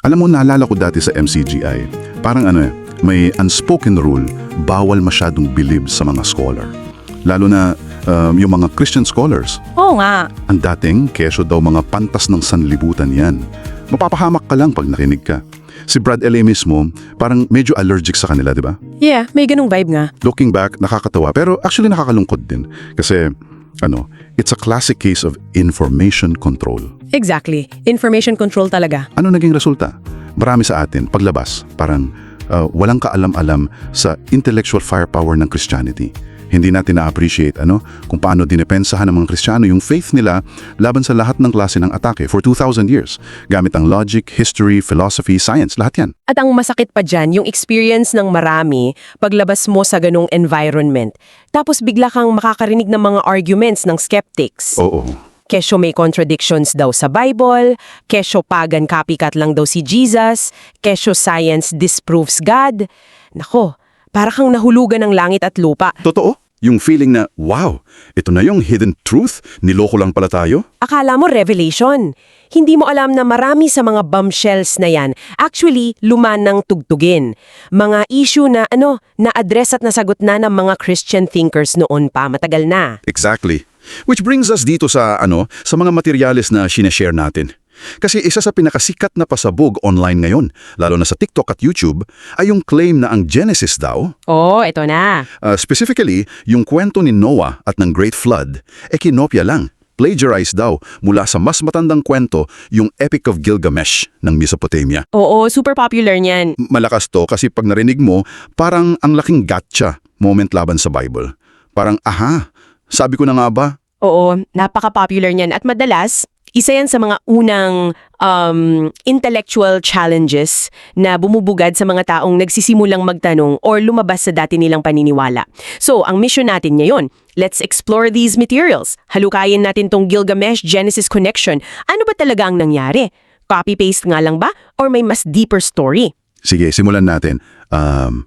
Alam mo, naalala ko dati sa MCGI, parang ano eh, may unspoken rule, bawal masyadong believe sa mga scholar. Lalo na um, yung mga Christian scholars. Oo nga. Ang dating, keso daw mga pantas ng sanlibutan yan. Mapapahamak ka lang pag nakinig ka. Si Brad L.A. mismo, parang medyo allergic sa kanila, di ba? Yeah, may ganung vibe nga. Looking back, nakakatawa. Pero actually nakakalungkot din. Kasi, ano, it's a classic case of information control. Exactly. Information control talaga. Ano naging resulta? Marami sa atin, paglabas, parang uh, walang kaalam-alam sa intellectual firepower ng Christianity. Hindi natin na-appreciate ano, kung paano dinepensahan ng mga Kristiyano yung faith nila laban sa lahat ng klase ng atake for 2,000 years. Gamit ang logic, history, philosophy, science, lahat yan. At ang masakit pa dyan, yung experience ng marami paglabas mo sa ganung environment. Tapos bigla kang makakarinig ng mga arguments ng skeptics. Oo. Kesyo may contradictions daw sa Bible, kesyo pagan copycat lang daw si Jesus, kesyo science disproves God. Nako, para kang nahulugan ng langit at lupa. Totoo? Yung feeling na, wow, ito na yung hidden truth, niloko lang pala tayo? Akala mo revelation. Hindi mo alam na marami sa mga bombshells na yan actually luman ng tugtugin. Mga issue na ano, na-address at nasagot na ng mga Christian thinkers noon pa, matagal na. Exactly. Which brings us dito sa ano, sa mga materyales na sineshare natin. Kasi isa sa pinakasikat na pasabog online ngayon, lalo na sa TikTok at YouTube, ay yung claim na ang Genesis daw, Oh, ito na. uh, specifically yung kwento ni Noah at ng Great Flood, e kinopya lang, plagiarized daw mula sa mas matandang kwento, yung Epic of Gilgamesh ng Mesopotamia. Oo, super popular niyan. Malakas to kasi pag narinig mo, parang ang laking gotcha moment laban sa Bible. Parang, aha, sabi ko na nga ba, Oo, napaka-popular niyan. At madalas, isa yan sa mga unang um, intellectual challenges na bumubugad sa mga taong nagsisimulang magtanong or lumabas sa dati nilang paniniwala. So, ang mission natin ngayon, let's explore these materials. Halukayin natin tong Gilgamesh-Genesis connection. Ano ba talaga ang nangyari? Copy-paste nga lang ba? Or may mas deeper story? Sige, simulan natin. Um,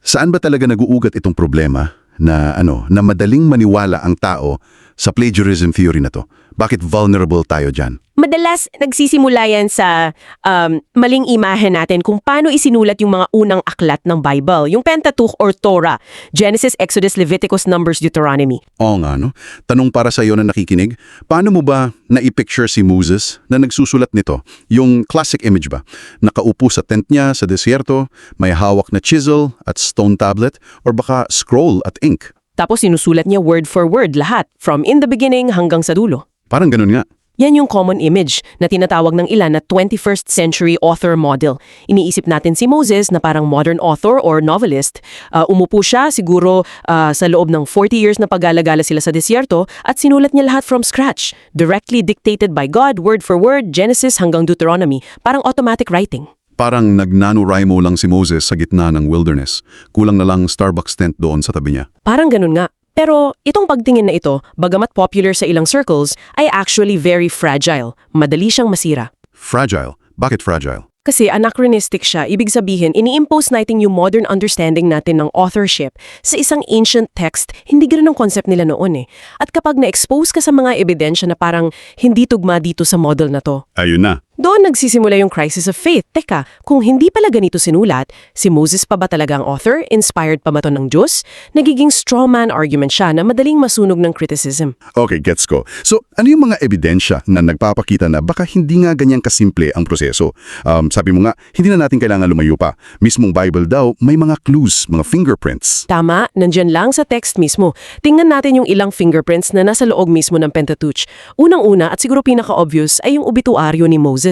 saan ba talaga naguugat itong problema na ano, na madaling maniwala ang tao sa plagiarism theory na to? Bakit vulnerable tayo dyan? Madalas nagsisimula yan sa um, maling imahe natin kung paano isinulat yung mga unang aklat ng Bible, yung Pentateuch or Torah, Genesis, Exodus, Leviticus, Numbers, Deuteronomy. Oo nga, no? Tanong para sa iyo na nakikinig, paano mo ba na-picture si Moses na nagsusulat nito? Yung classic image ba? Nakaupo sa tent niya sa desierto, may hawak na chisel at stone tablet, or baka scroll at ink? Tapos sinusulat niya word for word lahat, from in the beginning hanggang sa dulo. Parang ganun nga. Yan yung common image na tinatawag ng ilan na 21st century author model. Iniisip natin si Moses na parang modern author or novelist. Uh, umupo siya siguro uh, sa loob ng 40 years na paggalagala sila sa desierto at sinulat niya lahat from scratch. Directly dictated by God, word for word, Genesis hanggang Deuteronomy. Parang automatic writing. Parang nagnanuraimo lang si Moses sa gitna ng wilderness. Kulang na lang Starbucks tent doon sa tabi niya. Parang ganun nga. Pero itong pagtingin na ito, bagamat popular sa ilang circles, ay actually very fragile. Madali siyang masira. Fragile. Bakit fragile? Kasi anachronistic siya, ibig sabihin, ini-impose natin yung modern understanding natin ng authorship sa isang ancient text, hindi ganoon ang concept nila noon eh. At kapag na-expose ka sa mga ebidensya na parang hindi tugma dito sa model na to, Ayun na. Doon nagsisimula yung crisis of faith. Teka, kung hindi pala ganito sinulat, si Moses pa ba talaga ang author? Inspired pa ba to ng Diyos? Nagiging straw man argument siya na madaling masunog ng criticism. Okay, gets ko. So, ano yung mga ebidensya na nagpapakita na baka hindi nga ganyang kasimple ang proseso? Um, sabi mo nga, hindi na natin kailangan lumayo pa. Mismong Bible daw, may mga clues, mga fingerprints. Tama, nandyan lang sa text mismo. Tingnan natin yung ilang fingerprints na nasa loob mismo ng Pentateuch. Unang-una at siguro pinaka-obvious ay yung obituaryo ni Moses.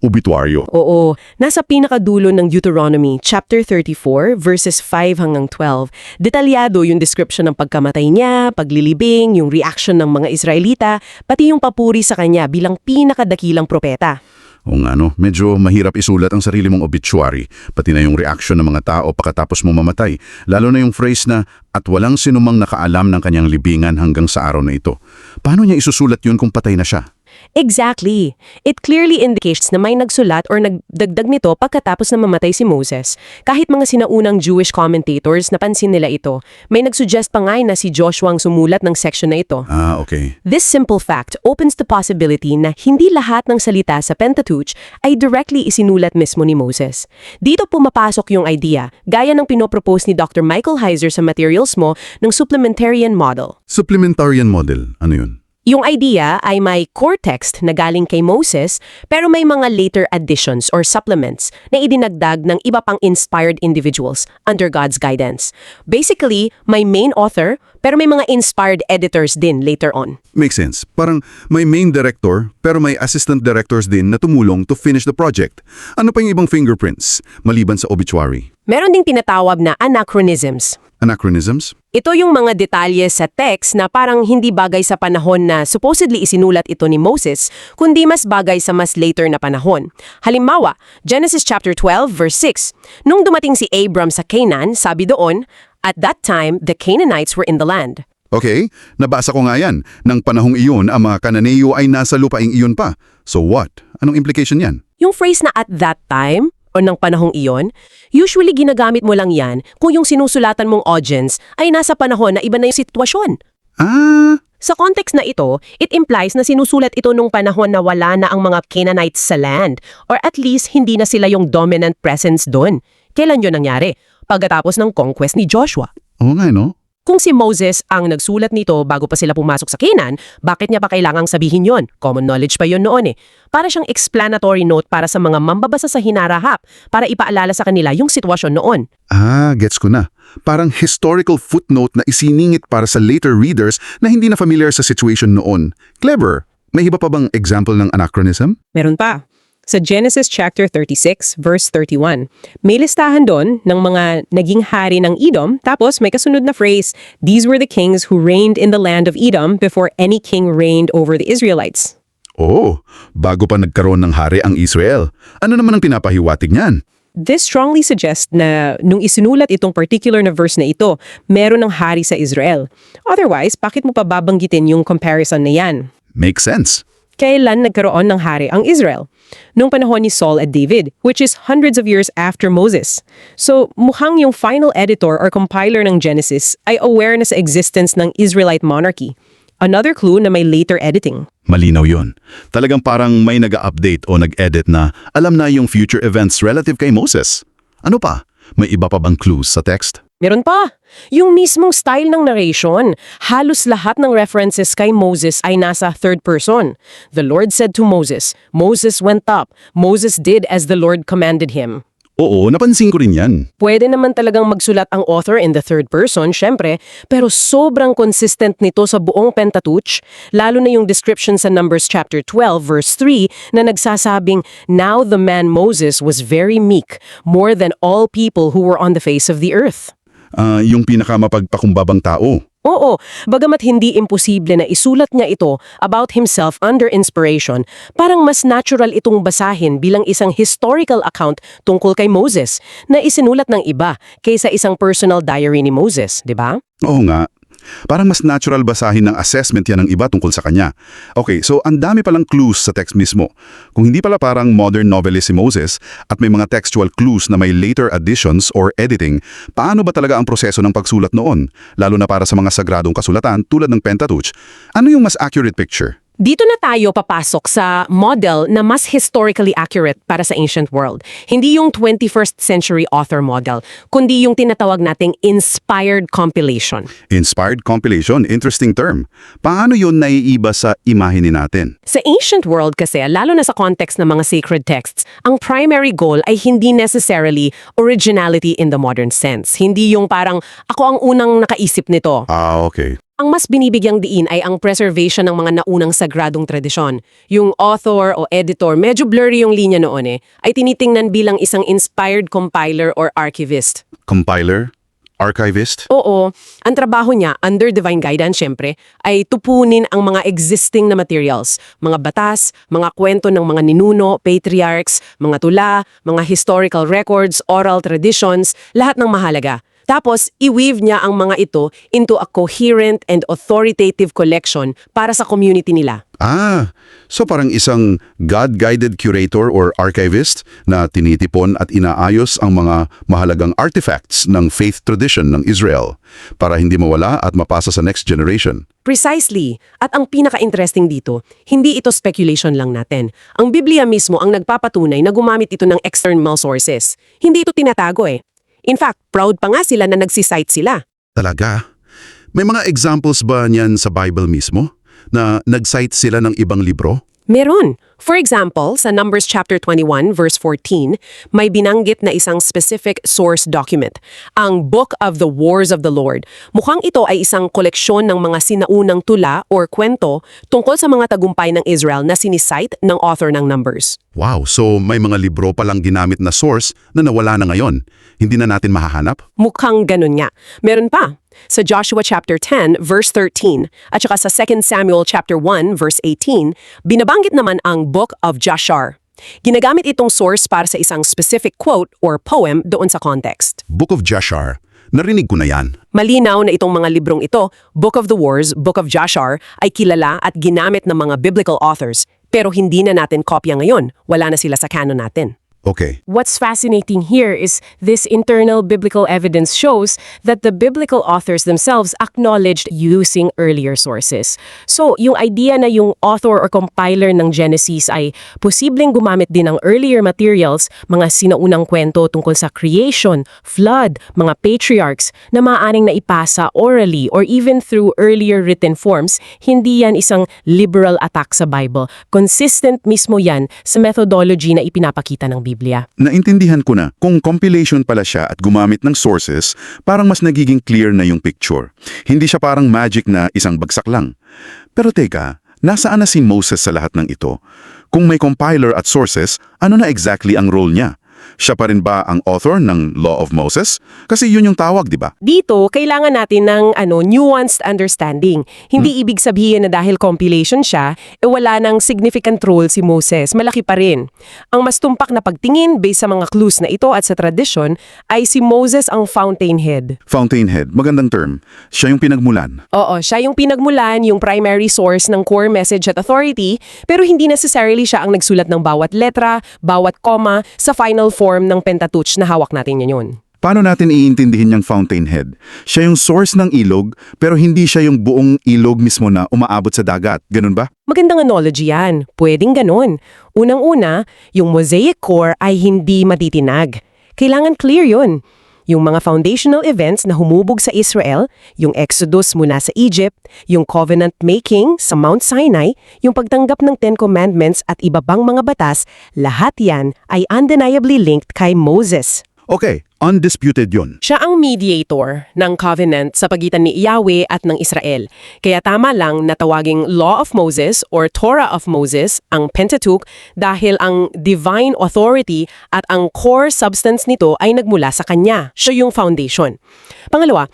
Obituaryo. Oo, nasa pinakadulo ng Deuteronomy, chapter 34, verses 5 hanggang 12. Detalyado yung description ng pagkamatay niya, paglilibing, yung reaction ng mga Israelita, pati yung papuri sa kanya bilang pinakadakilang propeta. O nga no, medyo mahirap isulat ang sarili mong obituary, pati na yung reaction ng mga tao pagkatapos mo mamatay. Lalo na yung phrase na, at walang sinumang nakaalam ng kanyang libingan hanggang sa araw na ito. Paano niya isusulat yun kung patay na siya? Exactly. It clearly indicates na may nagsulat or nagdagdag nito pagkatapos na mamatay si Moses. Kahit mga sinaunang Jewish commentators, napansin nila ito. May nagsuggest pa nga na si Joshua ang sumulat ng section na ito. Ah, okay. This simple fact opens the possibility na hindi lahat ng salita sa Pentateuch ay directly isinulat mismo ni Moses. Dito pumapasok yung idea, gaya ng pinopropose ni Dr. Michael Heiser sa materials mo ng supplementarian model. Supplementarian model. Ano yun? Yung idea ay may core text na galing kay Moses pero may mga later additions or supplements na idinagdag ng iba pang inspired individuals under God's guidance. Basically, may main author pero may mga inspired editors din later on. Makes sense. Parang may main director pero may assistant directors din na tumulong to finish the project. Ano pa yung ibang fingerprints maliban sa obituary? Meron ding tinatawag na anachronisms. Anachronisms? Ito yung mga detalye sa text na parang hindi bagay sa panahon na supposedly isinulat ito ni Moses, kundi mas bagay sa mas later na panahon. Halimbawa, Genesis chapter 12 verse 6. Nung dumating si Abram sa Canaan, sabi doon, At that time, the Canaanites were in the land. Okay, nabasa ko nga yan. Nang panahong iyon, ang mga Kananeo ay nasa lupaing iyon pa. So what? Anong implication yan? Yung phrase na at that time, o ng panahong iyon, usually ginagamit mo lang yan kung yung sinusulatan mong audience ay nasa panahon na iba na yung sitwasyon. Ah, Sa context na ito, it implies na sinusulat ito nung panahon na wala na ang mga Canaanites sa land or at least hindi na sila yung dominant presence doon. Kailan yun nangyari? Pagkatapos ng conquest ni Joshua. oo nga no? Kung si Moses ang nagsulat nito bago pa sila pumasok sa Canaan, bakit niya pa kailangang sabihin yon? Common knowledge pa yon noon eh. Para siyang explanatory note para sa mga mambabasa sa hinarahap para ipaalala sa kanila yung sitwasyon noon. Ah, gets ko na. Parang historical footnote na isiningit para sa later readers na hindi na familiar sa situation noon. Clever. May iba pa bang example ng anachronism? Meron pa. Sa Genesis chapter 36, verse 31, may listahan doon ng mga naging hari ng Edom, tapos may kasunod na phrase, These were the kings who reigned in the land of Edom before any king reigned over the Israelites. Oo, bago pa nagkaroon ng hari ang Israel. Ano naman ang pinapahiwatig niyan? This strongly suggests na nung isinulat itong particular na verse na ito, meron ng hari sa Israel. Otherwise, bakit mo pa babanggitin yung comparison na yan? Makes sense. Kailan nagkaroon ng hari ang Israel? Nung panahon ni Saul at David, which is hundreds of years after Moses. So, mukhang yung final editor or compiler ng Genesis ay aware na sa existence ng Israelite monarchy. Another clue na may later editing. Malinaw yon. Talagang parang may nag-update o nag-edit na alam na yung future events relative kay Moses. Ano pa? May iba pa bang clues sa text? Meron pa. Yung mismong style ng narration. Halos lahat ng references kay Moses ay nasa third person. The Lord said to Moses, Moses went up. Moses did as the Lord commanded him. Oo, napansin ko rin yan. Pwede naman talagang magsulat ang author in the third person, syempre, pero sobrang consistent nito sa buong Pentateuch, lalo na yung description sa Numbers chapter 12 verse 3 na nagsasabing, Now the man Moses was very meek, more than all people who were on the face of the earth. Ah, yung pinakamapagpakumbabang tao. Oo, bagamat hindi imposible na isulat niya ito about himself under inspiration, parang mas natural itong basahin bilang isang historical account tungkol kay Moses na isinulat ng iba kaysa isang personal diary ni Moses, di ba? Oo nga. Parang mas natural basahin ng assessment yan ng iba tungkol sa kanya. Okay, so ang dami palang clues sa text mismo. Kung hindi pala parang modern novelist si Moses at may mga textual clues na may later additions or editing, paano ba talaga ang proseso ng pagsulat noon? Lalo na para sa mga sagradong kasulatan tulad ng Pentateuch. Ano yung mas accurate picture? Dito na tayo papasok sa model na mas historically accurate para sa ancient world. Hindi yung 21st century author model, kundi yung tinatawag nating inspired compilation. Inspired compilation, interesting term. Paano yun naiiba sa imahini natin? Sa ancient world kasi, lalo na sa context ng mga sacred texts, ang primary goal ay hindi necessarily originality in the modern sense. Hindi yung parang ako ang unang nakaisip nito. Ah, okay. Ang mas binibigyang diin ay ang preservation ng mga naunang sagradong tradisyon. Yung author o editor, medyo blurry yung linya noon eh, ay tinitingnan bilang isang inspired compiler or archivist. Compiler? Archivist? Oo, ang trabaho niya, under divine guidance syempre, ay tupunin ang mga existing na materials, mga batas, mga kwento ng mga ninuno, patriarchs, mga tula, mga historical records, oral traditions, lahat ng mahalaga. Tapos, i-weave niya ang mga ito into a coherent and authoritative collection para sa community nila. Ah, so parang isang God-guided curator or archivist na tinitipon at inaayos ang mga mahalagang artifacts ng faith tradition ng Israel para hindi mawala at mapasa sa next generation. Precisely. At ang pinaka-interesting dito, hindi ito speculation lang natin. Ang Biblia mismo ang nagpapatunay na gumamit ito ng external sources. Hindi ito tinatago eh. In fact, proud pa nga sila na nagsisite sila. Talaga? May mga examples ba niyan sa Bible mismo? Na nag-cite sila ng ibang libro? Meron. For example, sa Numbers chapter 21 verse 14, may binanggit na isang specific source document, ang Book of the Wars of the Lord. Mukhang ito ay isang koleksyon ng mga sinaunang tula or kwento tungkol sa mga tagumpay ng Israel na sinisite ng author ng Numbers. Wow, so may mga libro palang ginamit na source na nawala na ngayon. Hindi na natin mahahanap? Mukhang ganun nga. Meron pa. Sa Joshua chapter 10 verse 13 at saka sa 2 Samuel chapter 1 verse 18, binabanggit naman ang Book of Jashar. Ginagamit itong source para sa isang specific quote or poem doon sa context. Book of Jashar. Narinig ko na yan. Malinaw na itong mga librong ito, Book of the Wars, Book of Jashar, ay kilala at ginamit ng mga biblical authors. Pero hindi na natin kopya ngayon. Wala na sila sa canon natin. Okay. What's fascinating here is this internal biblical evidence shows that the biblical authors themselves acknowledged using earlier sources. So, yung idea na yung author or compiler ng Genesis ay posibleng gumamit din ng earlier materials, mga sinaunang kwento tungkol sa creation, flood, mga patriarchs na maaaring naipasa orally or even through earlier written forms, hindi yan isang liberal attack sa Bible. Consistent mismo yan sa methodology na ipinapakita ng Biblia. Naintindihan ko na kung compilation pala siya at gumamit ng sources, parang mas nagiging clear na yung picture. Hindi siya parang magic na isang bagsak lang. Pero teka, nasaan na si Moses sa lahat ng ito? Kung may compiler at sources, ano na exactly ang role niya? Siya pa rin ba ang author ng Law of Moses? Kasi yun yung tawag, di ba? Dito, kailangan natin ng ano, nuanced understanding. Hindi ibig sabihin na dahil compilation siya, eh wala nang significant role si Moses. Malaki pa rin. Ang mas tumpak na pagtingin based sa mga clues na ito at sa tradition ay si Moses ang fountainhead. Fountainhead, magandang term. Siya yung pinagmulan. Oo, siya yung pinagmulan, yung primary source ng core message at authority, pero hindi necessarily siya ang nagsulat ng bawat letra, bawat comma sa final form ng Pentateuch na hawak natin ngayon. Paano natin iintindihin yung fountainhead? Siya yung source ng ilog, pero hindi siya yung buong ilog mismo na umaabot sa dagat. Ganun ba? Magandang analogy yan. Pwedeng ganun. Unang-una, yung mosaic core ay hindi matitinag. Kailangan clear yun. Yung mga foundational events na humubog sa Israel, yung Exodus mula sa Egypt, yung covenant making sa Mount Sinai, yung pagtanggap ng Ten Commandments at iba pang mga batas, lahat yan ay undeniably linked kay Moses. Okay, undisputed yun. Siya ang mediator ng covenant sa pagitan ni Yahweh at ng Israel. Kaya tama lang na tawaging Law of Moses or Torah of Moses ang Pentateuch dahil ang divine authority at ang core substance nito ay nagmula sa kanya. Siya yung foundation. Pangalawa,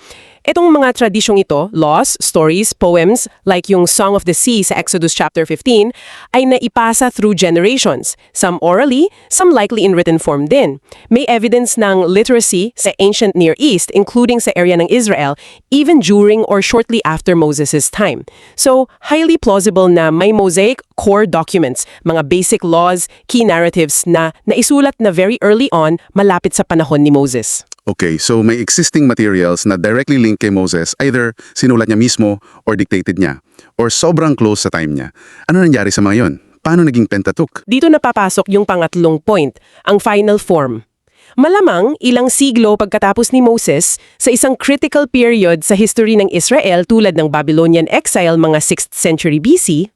Itong mga tradisyong ito, laws, stories, poems, like yung Song of the Sea sa Exodus chapter 15, ay naipasa through generations, some orally, some likely in written form din. May evidence ng literacy sa ancient Near East, including sa area ng Israel, even during or shortly after Moses' time. So, highly plausible na may mosaic core documents, mga basic laws, key narratives na naisulat na very early on malapit sa panahon ni Moses. Okay, so may existing materials na directly linked kay Moses, either sinulat niya mismo or dictated niya, or sobrang close sa time niya. Ano nangyari sa mga yon? Paano naging Pentateuch? Dito napapasok yung pangatlong point, ang final form. Malamang ilang siglo pagkatapos ni Moses, sa isang critical period sa history ng Israel tulad ng Babylonian exile mga 6th century BC,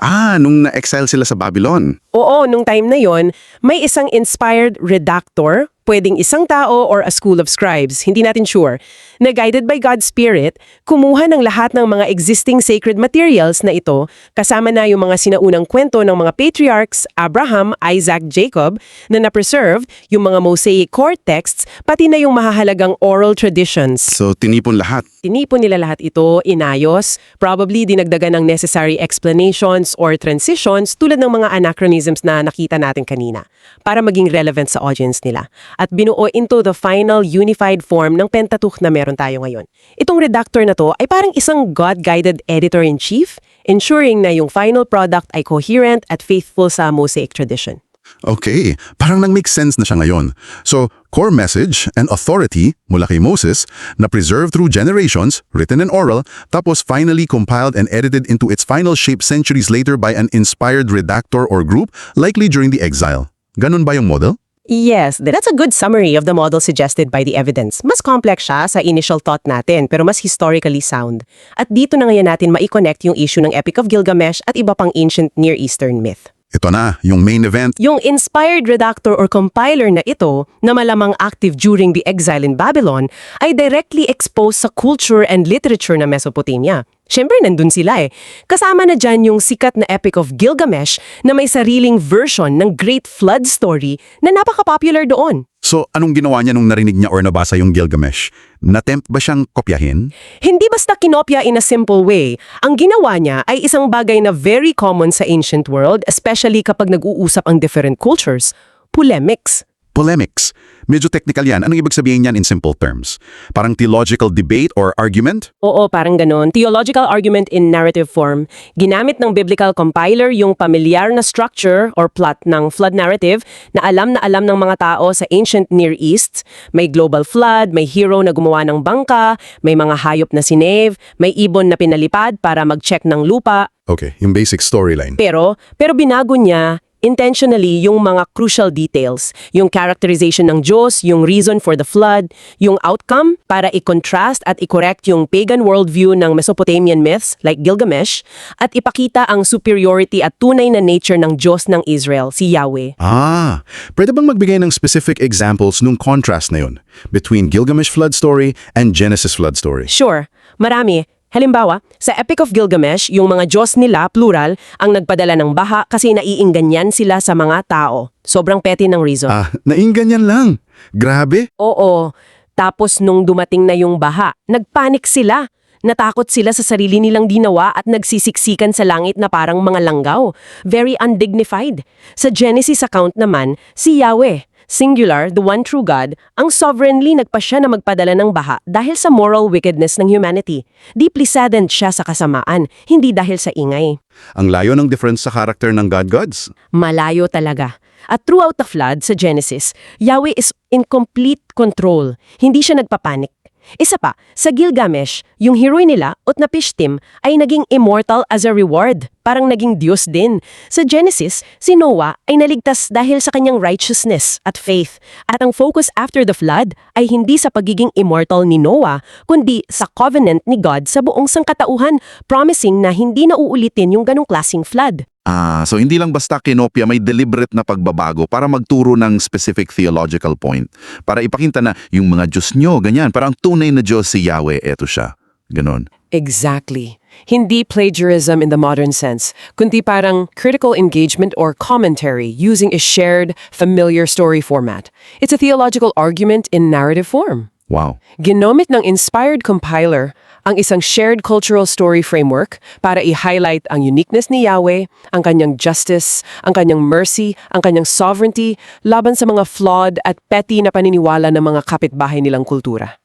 Ah, nung na-exile sila sa Babylon. Oo, nung time na yon, may isang inspired redactor, pwedeng isang tao or a school of scribes, hindi natin sure, na guided by God's Spirit, kumuha ng lahat ng mga existing sacred materials na ito, kasama na yung mga sinaunang kwento ng mga patriarchs, Abraham, Isaac, Jacob, na na-preserve, yung mga Mosaic core texts, pati na yung mahahalagang oral traditions. So, tinipon lahat. Tinipon nila lahat ito, inayos, probably dinagdagan ng necessary explanations or transitions tulad ng mga anachronisms mechanisms na nakita natin kanina para maging relevant sa audience nila at binuo into the final unified form ng Pentateuch na meron tayo ngayon. Itong redactor na to ay parang isang God-guided editor-in-chief, ensuring na yung final product ay coherent at faithful sa Mosaic tradition. Okay, parang nang make sense na siya ngayon. So, core message and authority mula kay Moses na preserved through generations, written and oral, tapos finally compiled and edited into its final shape centuries later by an inspired redactor or group, likely during the exile. Ganun ba yung model? Yes, that's a good summary of the model suggested by the evidence. Mas complex siya sa initial thought natin, pero mas historically sound. At dito na ngayon natin maikonnect yung issue ng Epic of Gilgamesh at iba pang ancient Near Eastern myth. Ito na, yung main event. Yung inspired redactor or compiler na ito, na malamang active during the exile in Babylon, ay directly exposed sa culture and literature na Mesopotamia. Siyempre, nandun sila eh. Kasama na dyan yung sikat na Epic of Gilgamesh na may sariling version ng Great Flood story na napaka-popular doon. So, anong ginawa niya nung narinig niya or nabasa yung Gilgamesh? Natempt ba siyang kopyahin? Hindi basta kinopya in a simple way. Ang ginawa niya ay isang bagay na very common sa ancient world, especially kapag nag-uusap ang different cultures. Polemics. Polemics. Medyo technical yan. Anong ibig sabihin yan in simple terms? Parang theological debate or argument? Oo, parang ganon. Theological argument in narrative form. Ginamit ng biblical compiler yung pamilyar na structure or plot ng flood narrative na alam na alam ng mga tao sa ancient Near East. May global flood, may hero na gumawa ng bangka, may mga hayop na sinave, may ibon na pinalipad para mag-check ng lupa. Okay, yung basic storyline. Pero, pero binago niya intentionally yung mga crucial details, yung characterization ng Diyos, yung reason for the flood, yung outcome para i-contrast at i-correct yung pagan worldview ng Mesopotamian myths like Gilgamesh at ipakita ang superiority at tunay na nature ng Diyos ng Israel, si Yahweh. Ah, pwede bang magbigay ng specific examples nung contrast na yun between Gilgamesh flood story and Genesis flood story? Sure, marami. Halimbawa, sa Epic of Gilgamesh, yung mga Diyos nila, plural, ang nagpadala ng baha kasi naiingganyan sila sa mga tao. Sobrang petty ng reason. Ah, naingganyan lang. Grabe. Oo. Tapos nung dumating na yung baha, nagpanik sila. Natakot sila sa sarili nilang ginawa at nagsisiksikan sa langit na parang mga langgaw. Very undignified. Sa Genesis account naman, si Yahweh, singular, the one true God, ang sovereignly nagpa siya na magpadala ng baha dahil sa moral wickedness ng humanity. Deeply saddened siya sa kasamaan, hindi dahil sa ingay. Ang layo ng difference sa character ng God-Gods. Malayo talaga. At throughout the flood sa Genesis, Yahweh is in complete control. Hindi siya nagpapanik. Isa pa, sa Gilgamesh, yung hero nila, Utnapishtim, ay naging immortal as a reward. Parang naging Diyos din. Sa Genesis, si Noah ay naligtas dahil sa kanyang righteousness at faith. At ang focus after the flood ay hindi sa pagiging immortal ni Noah, kundi sa covenant ni God sa buong sangkatauhan, promising na hindi na uulitin yung ganong klasing flood. Ah, so hindi lang basta kinopya, may deliberate na pagbabago para magturo ng specific theological point. Para ipakita na yung mga Diyos nyo, ganyan. Parang tunay na Diyos si Yahweh, eto siya. Ganon. Exactly. Hindi plagiarism in the modern sense, kundi parang critical engagement or commentary using a shared, familiar story format. It's a theological argument in narrative form. Wow. Ginomit ng inspired compiler ang isang shared cultural story framework para i-highlight ang uniqueness ni Yahweh, ang kanyang justice, ang kanyang mercy, ang kanyang sovereignty laban sa mga flawed at petty na paniniwala ng mga kapitbahay nilang kultura.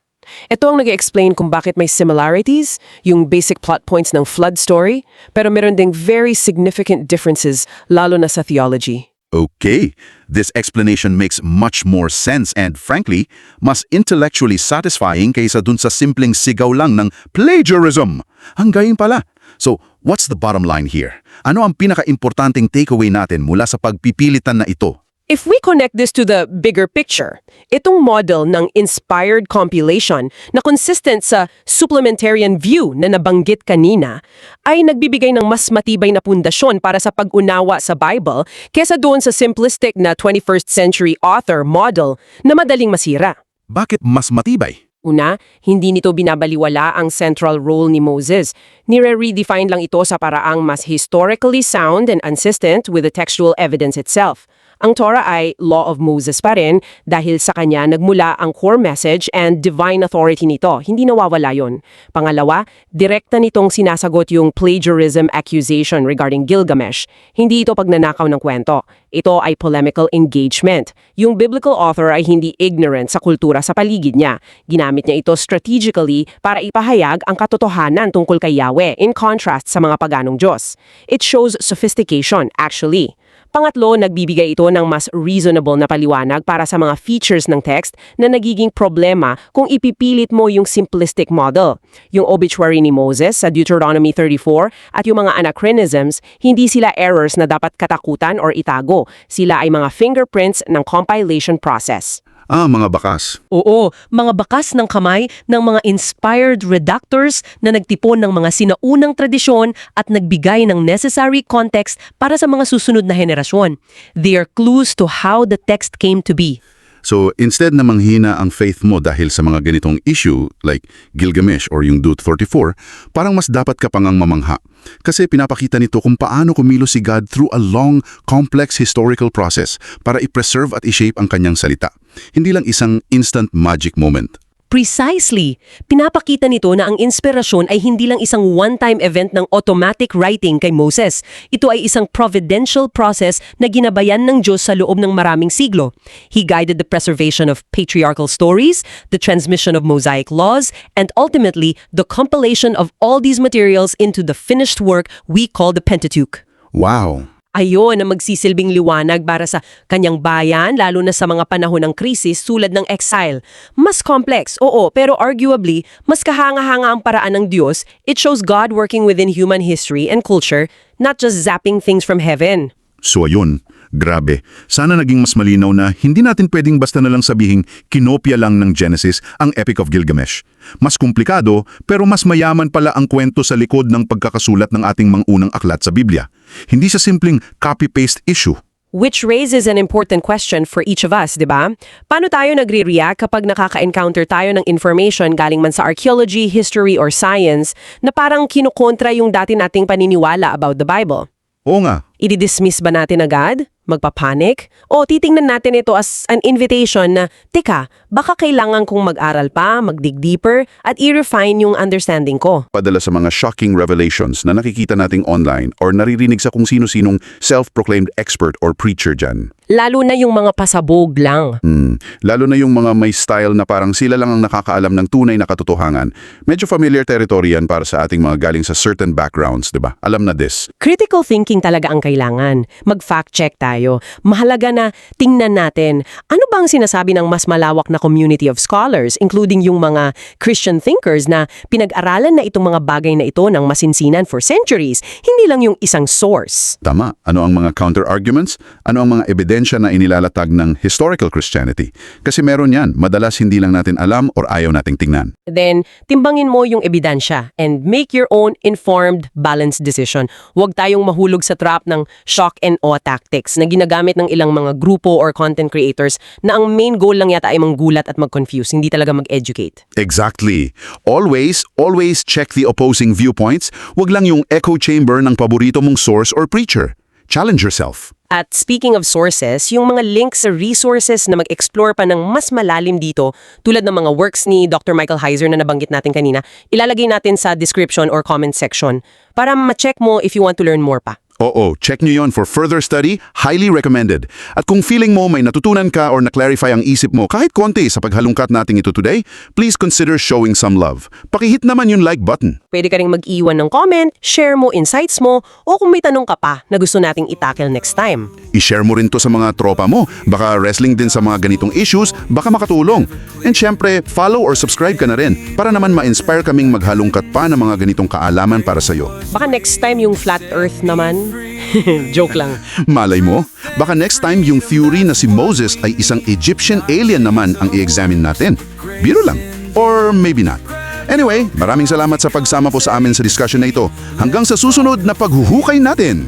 Ito ang nag-explain kung bakit may similarities, yung basic plot points ng flood story, pero meron ding very significant differences lalo na sa theology. Okay, this explanation makes much more sense and frankly, mas intellectually satisfying kaysa dun sa simpleng sigaw lang ng plagiarism. Ang galing pala. So, what's the bottom line here? Ano ang pinaka-importanting takeaway natin mula sa pagpipilitan na ito? If we connect this to the bigger picture, itong model ng inspired compilation na consistent sa supplementarian view na nabanggit kanina ay nagbibigay ng mas matibay na pundasyon para sa pag-unawa sa Bible kesa doon sa simplistic na 21st century author model na madaling masira. Bakit mas matibay? Una, hindi nito binabaliwala ang central role ni Moses. Nire-redefine lang ito sa paraang mas historically sound and consistent with the textual evidence itself. Ang Torah ay law of Moses pa rin dahil sa kanya nagmula ang core message and divine authority nito. Hindi nawawala yon. Pangalawa, direkta nitong sinasagot yung plagiarism accusation regarding Gilgamesh. Hindi ito pagnanakaw ng kwento. Ito ay polemical engagement. Yung biblical author ay hindi ignorant sa kultura sa paligid niya. Ginamit niya ito strategically para ipahayag ang katotohanan tungkol kay Yahweh in contrast sa mga paganong Diyos. It shows sophistication, actually. Pangatlo, nagbibigay ito ng mas reasonable na paliwanag para sa mga features ng text na nagiging problema kung ipipilit mo yung simplistic model. Yung obituary ni Moses sa Deuteronomy 34 at yung mga anachronisms, hindi sila errors na dapat katakutan or itago. Sila ay mga fingerprints ng compilation process. Ah, mga bakas. Oo, mga bakas ng kamay ng mga inspired redactors na nagtipon ng mga sinaunang tradisyon at nagbigay ng necessary context para sa mga susunod na henerasyon. They are clues to how the text came to be. So, instead na manghina ang faith mo dahil sa mga ganitong issue like Gilgamesh or yung Dude 44, parang mas dapat ka pangang mamangha. Kasi pinapakita nito kung paano kumilos si God through a long, complex historical process para i-preserve at i-shape ang kanyang salita. Hindi lang isang instant magic moment. Precisely. Pinapakita nito na ang inspirasyon ay hindi lang isang one-time event ng automatic writing kay Moses. Ito ay isang providential process na ginabayan ng Diyos sa loob ng maraming siglo. He guided the preservation of patriarchal stories, the transmission of Mosaic laws, and ultimately the compilation of all these materials into the finished work we call the Pentateuch. Wow! Ayon ang magsisilbing liwanag para sa kanyang bayan lalo na sa mga panahon ng krisis tulad ng exile. Mas complex, oo, pero arguably, mas kahanga-hanga ang paraan ng Diyos. It shows God working within human history and culture, not just zapping things from heaven. So ayun, grabe. Sana naging mas malinaw na hindi natin pwedeng basta na lang sabihing kinopya lang ng Genesis ang Epic of Gilgamesh. Mas komplikado pero mas mayaman pala ang kwento sa likod ng pagkakasulat ng ating mga unang aklat sa Biblia. Hindi sa simpleng copy-paste issue. Which raises an important question for each of us, di ba? Paano tayo nagre-react kapag nakaka-encounter tayo ng information galing man sa archaeology, history, or science na parang kinukontra yung dati nating paniniwala about the Bible? Oo nga, Ididismiss ba natin agad? Magpapanik? O titingnan natin ito as an invitation na, teka, baka kailangan kong mag-aral pa, mag-dig deeper, at i-refine yung understanding ko. padala sa mga shocking revelations na nakikita nating online or naririnig sa kung sino-sinong self-proclaimed expert or preacher dyan. Lalo na yung mga pasabog lang. Hmm. Lalo na yung mga may style na parang sila lang ang nakakaalam ng tunay na katotohanan. Medyo familiar territory yan para sa ating mga galing sa certain backgrounds, di ba? Alam na this. Critical thinking talaga ang kailangan. Mag-fact check tayo. Mahalaga na tingnan natin, ano bang sinasabi ng mas malawak na community of scholars, including yung mga Christian thinkers na pinag-aralan na itong mga bagay na ito ng masinsinan for centuries, hindi lang yung isang source. Tama. Ano ang mga counter-arguments? Ano ang mga ebidensya na inilalatag ng historical Christianity? Kasi meron yan. Madalas hindi lang natin alam or ayaw nating tingnan. Then, timbangin mo yung ebidensya and make your own informed, balanced decision. Huwag tayong mahulog sa trap ng shock and awe tactics na ginagamit ng ilang mga grupo or content creators na ang main goal lang yata ay manggulat at mag-confuse, hindi talaga mag-educate. Exactly. Always, always check the opposing viewpoints. Huwag lang yung echo chamber ng paborito mong source or preacher. Challenge yourself. At speaking of sources, yung mga links sa resources na mag-explore pa ng mas malalim dito, tulad ng mga works ni Dr. Michael Heiser na nabanggit natin kanina, ilalagay natin sa description or comment section para ma-check mo if you want to learn more pa. Oo, check nyo yon for further study, highly recommended. At kung feeling mo may natutunan ka or na-clarify ang isip mo kahit konti sa paghalungkat natin ito today, please consider showing some love. Pakihit naman yung like button. Pwede ka rin mag-iwan ng comment, share mo insights mo, o kung may tanong ka pa na gusto nating itackle next time. I-share mo rin to sa mga tropa mo. Baka wrestling din sa mga ganitong issues, baka makatulong. And syempre, follow or subscribe ka na rin para naman ma-inspire kaming maghalungkat pa ng mga ganitong kaalaman para sa'yo. Baka next time yung flat earth naman. Joke lang. Malay mo, baka next time yung theory na si Moses ay isang Egyptian alien naman ang i-examine natin. Biro lang. Or maybe not. Anyway, maraming salamat sa pagsama po sa amin sa discussion na ito. Hanggang sa susunod na paghuhukay natin.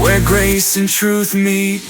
Where grace and truth meet